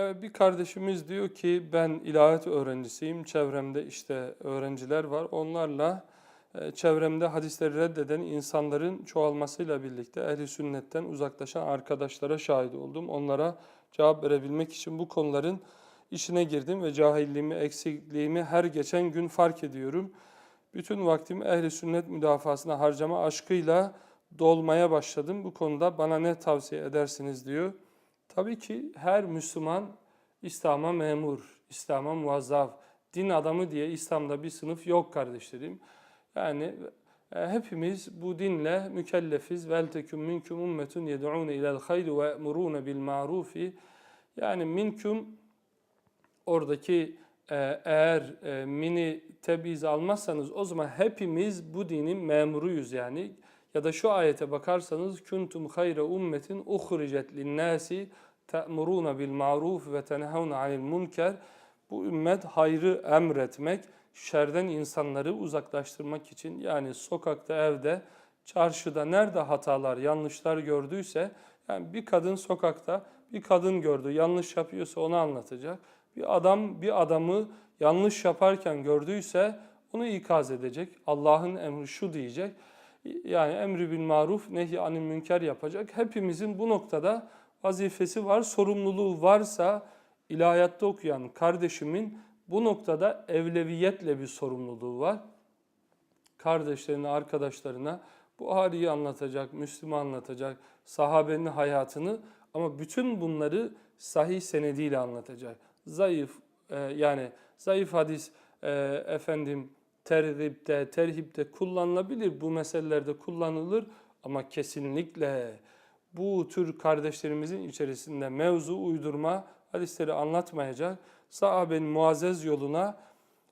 Evet, bir kardeşimiz diyor ki ben ilahiyat öğrencisiyim. Çevremde işte öğrenciler var. Onlarla e, çevremde hadisleri reddeden insanların çoğalmasıyla birlikte ehli sünnetten uzaklaşan arkadaşlara şahit oldum. Onlara cevap verebilmek için bu konuların işine girdim ve cahilliğimi, eksikliğimi her geçen gün fark ediyorum. Bütün vaktimi ehli sünnet müdafasına harcama aşkıyla dolmaya başladım. Bu konuda bana ne tavsiye edersiniz diyor. Tabii ki her Müslüman İslam'a memur, İslam'a muvazzaf, din adamı diye İslam'da bir sınıf yok kardeşlerim. Yani e, hepimiz bu dinle mükellefiz. Vel tekun minkum ummetun yed'un ila'l hayri ve ya'murun bil ma'rufi. Yani minkum oradaki e, eğer e, mini tebiz almazsanız o zaman hepimiz bu dinin memuruyuz yani. Ya da şu ayete bakarsanız kuntum hayra ummetin uhricet linnâsi te'murûne bil ma'ruf ve tenhevne anil munker. Bu ümmet hayrı emretmek, şerden insanları uzaklaştırmak için yani sokakta, evde, çarşıda nerede hatalar, yanlışlar gördüyse yani bir kadın sokakta bir kadın gördü, yanlış yapıyorsa onu anlatacak. Bir adam bir adamı yanlış yaparken gördüyse onu ikaz edecek. Allah'ın emri şu diyecek. Yani emri bil maruf, nehy anil münker yapacak. Hepimizin bu noktada vazifesi var, sorumluluğu varsa ilahiyatta okuyan kardeşimin bu noktada evleviyetle bir sorumluluğu var. Kardeşlerine, arkadaşlarına Buhari'yi anlatacak, Müslüm'ü anlatacak, sahabenin hayatını ama bütün bunları sahih senediyle anlatacak. Zayıf e, yani zayıf hadis e, efendim terhipte, terhipte kullanılabilir. Bu meselelerde kullanılır ama kesinlikle bu tür kardeşlerimizin içerisinde mevzu uydurma hadisleri anlatmayacak. Sahabenin muazzez yoluna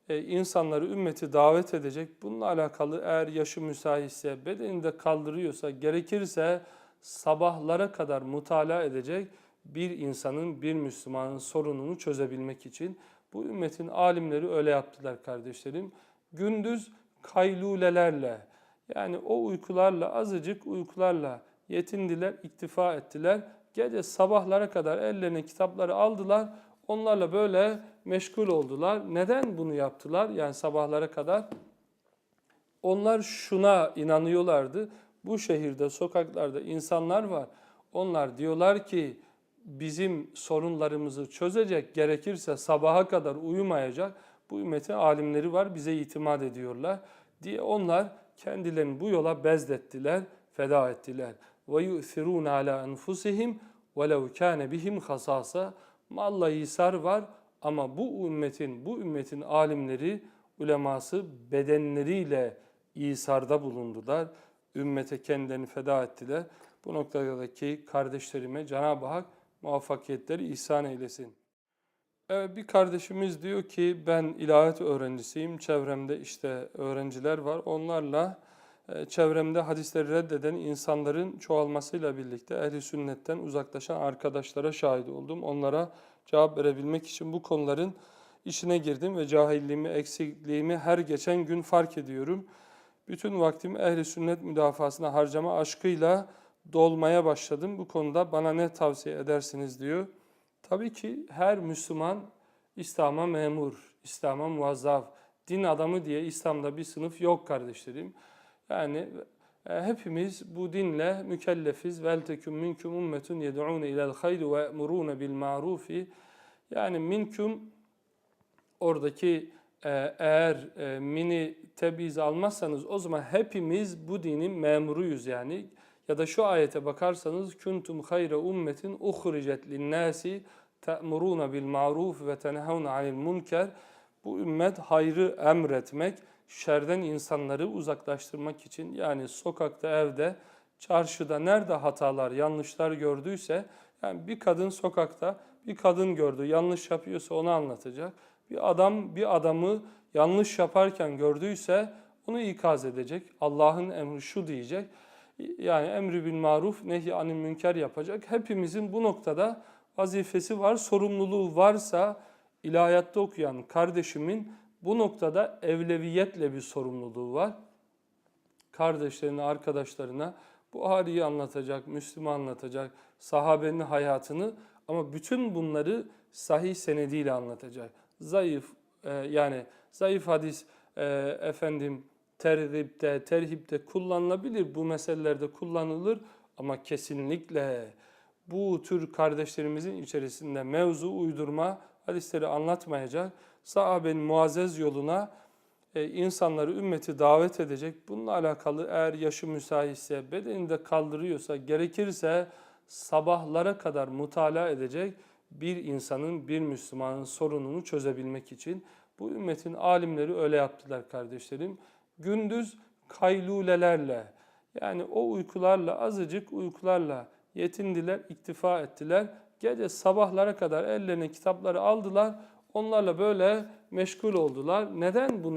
e, insanları, ümmeti davet edecek. Bununla alakalı eğer yaşı müsaitse, bedeninde kaldırıyorsa, gerekirse sabahlara kadar mutala edecek bir insanın, bir Müslümanın sorununu çözebilmek için. Bu ümmetin alimleri öyle yaptılar kardeşlerim. Gündüz kaylulelerle, yani o uykularla, azıcık uykularla yetindiler, iktifa ettiler. Gece sabahlara kadar ellerine kitapları aldılar. Onlarla böyle meşgul oldular. Neden bunu yaptılar? Yani sabahlara kadar. Onlar şuna inanıyorlardı. Bu şehirde, sokaklarda insanlar var. Onlar diyorlar ki bizim sorunlarımızı çözecek, gerekirse sabaha kadar uyumayacak. Bu ümmetin alimleri var, bize itimat ediyorlar diye onlar kendilerini bu yola bezdettiler, feda ettiler. Ve yu'thirun ala enfusihim velev kâne bihim hasasa. Malla isar var ama bu ümmetin, bu ümmetin alimleri, uleması bedenleriyle isarda bulundular. Ümmete kendilerini feda ettiler. Bu noktadaki kardeşlerime Cenab-ı Hak muvaffakiyetleri ihsan eylesin. Evet, bir kardeşimiz diyor ki ben ilahiyat öğrencisiyim. Çevremde işte öğrenciler var. Onlarla çevremde hadisleri reddeden insanların çoğalmasıyla birlikte ehli sünnetten uzaklaşan arkadaşlara şahit oldum. Onlara cevap verebilmek için bu konuların işine girdim ve cahilliğimi, eksikliğimi her geçen gün fark ediyorum. Bütün vaktimi ehli sünnet müdafasına harcama aşkıyla dolmaya başladım. Bu konuda bana ne tavsiye edersiniz diyor. Tabii ki her Müslüman İslam'a memur, İslam'a muvazzaf, din adamı diye İslam'da bir sınıf yok kardeşlerim. Yani e, hepimiz bu dinle mükellefiz. Vel tekun minkum ummetun yed'un ila'l hayri ve ya'murun bil ma'rufi. Yani minkum oradaki e, eğer e, mini tebiz almazsanız o zaman hepimiz bu dinin memuruyuz yani. Ya da şu ayete bakarsanız kuntum hayra ummetin uhricet linnâsi te'murûne bil ma'ruf ve tenhevne anil munker. Bu ümmet hayrı emretmek, şerden insanları uzaklaştırmak için yani sokakta, evde, çarşıda nerede hatalar, yanlışlar gördüyse yani bir kadın sokakta bir kadın gördü, yanlış yapıyorsa onu anlatacak. Bir adam bir adamı yanlış yaparken gördüyse onu ikaz edecek. Allah'ın emri şu diyecek. Yani emri bil maruf, nehy anil münker yapacak. Hepimizin bu noktada vazifesi var, sorumluluğu varsa ilahiyatta okuyan kardeşimin bu noktada evleviyetle bir sorumluluğu var. Kardeşlerine, arkadaşlarına Buhari'yi anlatacak, Müslüm'ü anlatacak, sahabenin hayatını Ama bütün bunları sahih senediyle anlatacak. Zayıf e, yani zayıf hadis e, efendim tergipte, terhipte kullanılabilir. Bu meselelerde kullanılır ama kesinlikle bu tür kardeşlerimizin içerisinde mevzu uydurma hadisleri anlatmayacak. Sahabenin muazzez yoluna e, insanları, ümmeti davet edecek. Bununla alakalı eğer yaşı müsaitse, bedeni de kaldırıyorsa, gerekirse sabahlara kadar mutala edecek bir insanın, bir Müslümanın sorununu çözebilmek için. Bu ümmetin alimleri öyle yaptılar kardeşlerim. Gündüz kaylulelerle, yani o uykularla, azıcık uykularla yetindiler, iktifa ettiler. Gece sabahlara kadar ellerine kitapları aldılar. Onlarla böyle meşgul oldular. Neden bunu